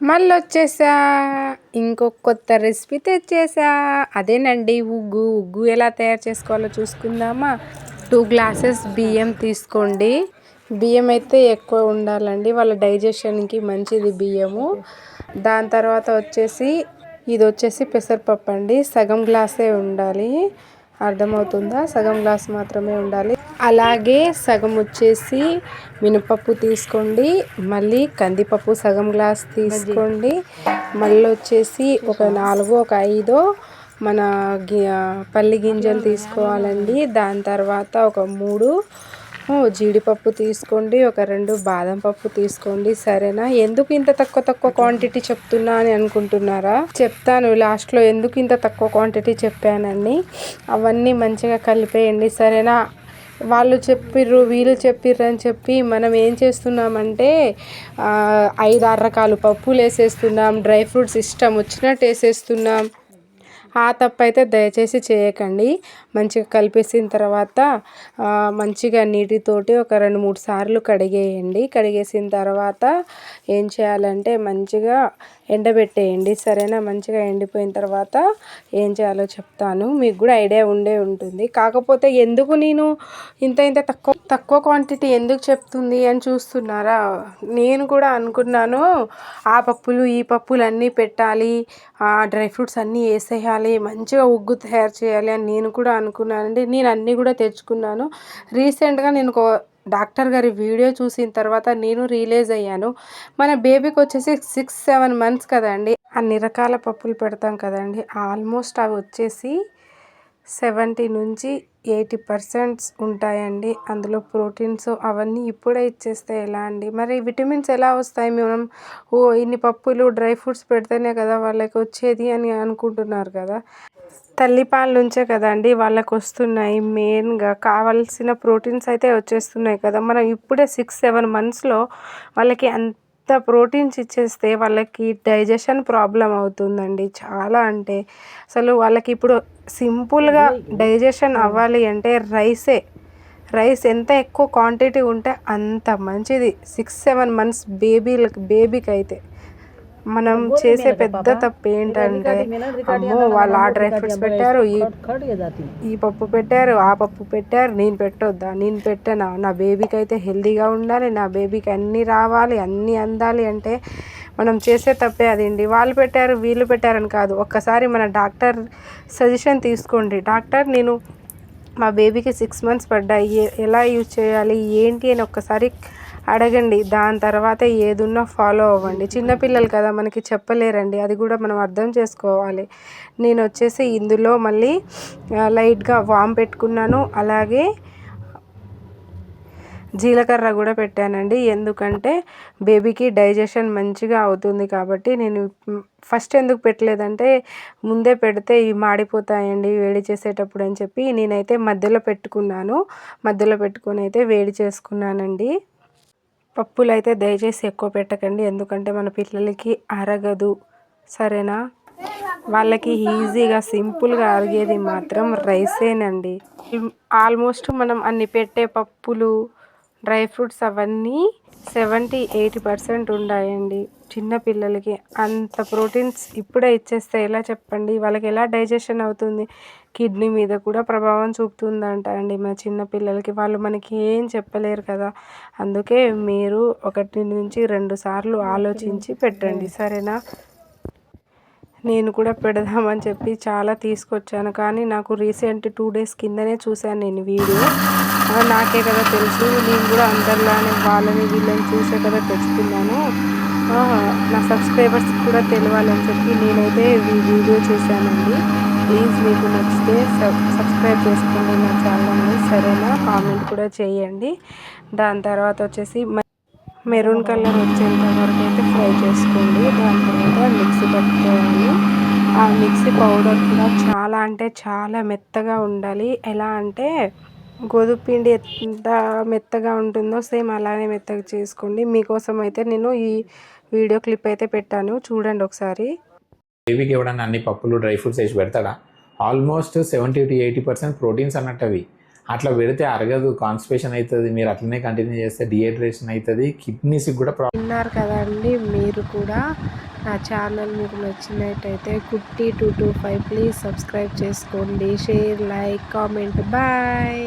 మళ్ళీ వచ్చేసా ఇంకొక కొత్త రెసిపీ తెచ్చేసా. అదేనండి ఉగ్గు. ఉగ్గు ఎలా తయారు చేసుకోవాలో చూసుకుందామా? టూ గ్లాసెస్ బియ్యం తీసుకోండి. బియ్యం అయితే ఎక్కువ ఉండాలండి. వాళ్ళ డైజెషన్కి మంచిది బియ్యము. దాని తర్వాత వచ్చేసి ఇది వచ్చేసి పెసరపప్పు అండి సగం గ్లాసే ఉండాలి. అర్థమవుతుందా? సగం గ్లాస్ మాత్రమే ఉండాలి. అలాగే సగం వచ్చేసి మినపప్పు తీసుకోండి. మళ్ళీ కందిపప్పు సగం గ్లాస్ తీసుకోండి. మళ్ళీ వచ్చేసి ఒక నాలుగు ఒక ఐదో మన గి పల్లి గింజలు తీసుకోవాలండి. దాని తర్వాత ఒక మూడు జీడిపప్పు తీసుకోండి ఒక రెండు బాదం పప్పు తీసుకోండి సరేనా? ఎందుకు ఇంత తక్కువ తక్కువ క్వాంటిటీ చెప్తున్నా అని అనుకుంటున్నారా? చెప్తాను లాస్ట్లో ఎందుకు ఇంత తక్కువ క్వాంటిటీ చెప్పానని. అవన్నీ మంచిగా కలిపేయండి సరేనా? వాళ్ళు చెప్పిర్రు వీళ్ళు చెప్పిర్రు అని చెప్పి మనం ఏం చేస్తున్నామంటే ఐదు ఆరు రకాలు పప్పులు వేసేస్తున్నాం డ్రై ఫ్రూట్స్ ఇష్టం వచ్చినట్టు వేసేస్తున్నాం. ఆ తప్పు అయితే దయచేసి చేయకండి. మంచిగా కలిపేసిన తర్వాత మంచిగా నీటితోటి ఒక రెండు మూడు సార్లు కడిగేయండి. కడిగేసిన తర్వాత ఏం చేయాలంటే మంచిగా ఎండబెట్టేయండి. సరేనా? మంచిగా ఎండిపోయిన తర్వాత ఏం చేయాలో చెప్తాను. మీకు కూడా ఐడియా ఉండే ఉంటుంది. కాకపోతే ఎందుకు నేను ఇంత ఇంత తక్కువ తక్కువ క్వాంటిటీ ఎందుకు చెప్తుంది అని చూస్తున్నారా? నేను కూడా అనుకున్నాను. ఆ పప్పులు ఈ పప్పులు అన్నీ పెట్టాలి. డ్రై ఫ్రూట్స్ అన్నీ వేసేయాలి. మంచిగా ఉగ్గు తయారు చేయాలి అని నేను కూడా అనుకున్నానండి. నేను అన్నీ కూడా తెచ్చుకున్నాను. రీసెంట్గా నేను ఒక డాక్టర్ గారి వీడియో చూసిన తర్వాత నేను రియలైజ్ అయ్యాను. మన బేబీకి వచ్చేసి సిక్స్ సెవెన్ మంత్స్ కదండి. అన్ని రకాల పప్పులు పెడతాం కదండి. ఆల్మోస్ట్ అవి వచ్చేసి సెవెంటీ నుంచి ఎయిటీ పర్సెంట్స్ ఉంటాయండి. అందులో ప్రోటీన్స్ అవన్నీ ఇప్పుడే ఇచ్చేస్తే ఎలా అండి? మరి విటమిన్స్ ఎలా వస్తాయి? మనం ఓ ఇన్ని పప్పులు డ్రై ఫ్రూట్స్ పెడితేనే కదా వాళ్ళకి వచ్చేది అని అనుకుంటున్నారు కదా. తల్లిపాల నుంచే కదండి వాళ్ళకు వస్తున్నాయి మెయిన్గా. కావాల్సిన ప్రోటీన్స్ అయితే వచ్చేస్తున్నాయి కదా. మనం ఇప్పుడే సిక్స్ సెవెన్ మంత్స్లో వాళ్ళకి అంత ప్రోటీన్స్ ఇచ్చేస్తే వాళ్ళకి డైజెషన్ ప్రాబ్లం అవుతుందండి చాలా అంటే. అసలు వాళ్ళకి ఇప్పుడు సింపుల్గా డైజెషన్ అవ్వాలి అంటే రైసే. రైస్ ఎంత ఎక్కువ క్వాంటిటీ ఉంటే అంత మంచిది. సిక్స్ సెవెన్ మంత్స్ బేబీలకు బేబీకి అయితే మనం చేసే పెద్ద తప్పు ఏంటంటే అమ్మో వాళ్ళు ఆ డ్రై ఫ్రూట్స్ పెట్టారు. ఈ ఈ పప్పు పెట్టారు ఆ పప్పు పెట్టారు నేను పెట్టొద్దా? నేను పెట్టానా నా బేబీకి అయితే హెల్తీగా ఉండాలి నా బేబీకి అన్నీ రావాలి అన్నీ అందాలి అంటే మనం చేసే తప్పే అదండి వాళ్ళు పెట్టారు వీళ్ళు పెట్టారని కాదు. ఒక్కసారి మన డాక్టర్ సజెషన్ తీసుకోండి. డాక్టర్ నేను మా బేబీకి సిక్స్ మంత్స్ పడ్డాయి ఎలా యూజ్ చేయాలి? ఏంటి అని ఒక్కసారి అడగండి. దాని తర్వాత ఏదున్నా ఫాలో అవ్వండి. చిన్నపిల్లలు కదా మనకి చెప్పలేరండి. అది కూడా మనం అర్థం చేసుకోవాలి. నేను వచ్చేసి ఇందులో మళ్ళీ లైట్గా వామ్ పెట్టుకున్నాను. అలాగే జీలకర్ర కూడా పెట్టానండి. ఎందుకంటే బేబీకి డైజెషన్ మంచిగా అవుతుంది కాబట్టి నేను ఫస్ట్ ఎందుకు పెట్టలేదంటే ముందే పెడితే ఇవి మాడిపోతాయండి వేడి చేసేటప్పుడు అని చెప్పి నేనైతే మధ్యలో పెట్టుకున్నాను. మధ్యలో పెట్టుకొని అయితే వేడి చేసుకున్నానండి. పప్పులు అయితే దయచేసి ఎక్కువ పెట్టకండి. ఎందుకంటే మన పిల్లలకి అరగదు. సరేనా? వాళ్ళకి ఈజీగా సింపుల్గా అరిగేది మాత్రం రైసేనండి. ఆల్మోస్ట్ మనం అన్ని పెట్టే పప్పులు డ్రై ఫ్రూట్స్ అవన్నీ సెవెంటీ ఎయిటీ పర్సెంట్ ఉన్నాయండి చిన్న పిల్లలకి అంత ప్రోటీన్స్ ఇప్పుడే ఇచ్చేస్తే ఎలా చెప్పండి? వాళ్ళకి ఎలా డైజెషన్ అవుతుంది? కిడ్నీ మీద కూడా ప్రభావం చూపుతుందంట అండి మా చిన్న పిల్లలకి. వాళ్ళు మనకి ఏం చెప్పలేరు కదా. అందుకే మీరు ఒకటి నుంచి రెండు సార్లు ఆలోచించి పెట్టండి. సరేనా? నేను కూడా పెడదామని చెప్పి చాలా తీసుకొచ్చాను. కానీ నాకు రీసెంట్ టూ డేస్ కిందనే చూశాను నేను వీడియో. నాకే కదా తెలుసు. నేను కూడా అందరిలానే వాళ్ళని వీళ్ళని చూసే కదా తెచ్చుకున్నాను. నా సబ్స్క్రైబర్స్ కూడా తెలియాలని చెప్పి నేనైతే ఈ వీడియో చేశానండి. ప్లీజ్ మీకు నచ్చితే సబ్స్క్రైబ్ చేసుకోండి నా ఛానల్ని సరేనా? కామెంట్ కూడా చేయండి. దాని తర్వాత వచ్చేసి మెరూన్ కలర్ వచ్చేంత వరకు అయితే ఫ్రై చేసుకోండి. దాని తర్వాత మిక్సీ పట్టుకోవాలి. ఆ మిక్సీ పౌడర్ కూడా చాలా అంటే చాలా మెత్తగా ఉండాలి. ఎలా అంటే గోధుమ పిండి ఎంత మెత్తగా ఉంటుందో సేమ్ అలానే మెత్తగా చేసుకోండి. మీకోసం అయితే నేను ఈ వీడియో క్లిప్ అయితే పెట్టాను. చూడండి ఒకసారి. బేబీకి ఎవడన్నా అన్ని పప్పులు డ్రై ఫ్రూట్స్ వేసి పెడతాడా? Almost seventy two eighty percent proteins అన్నట్టు అవి. అట్లా పెడితే అరగదు కాన్స్టిపేషన్ అవుతుంది మీరు అట్లనే కంటిన్యూ చేస్తే డిహైడ్రేషన్ అవుతుంది కిడ్నీస్కి కూడా ప్రాబ్లం ఉన్నారు కదండి మీరు కూడా నా ఛానల్ మీకు నచ్చినట్టయితే కుట్టి two two five please subscribe చేసుకోండి. Share like comment bye!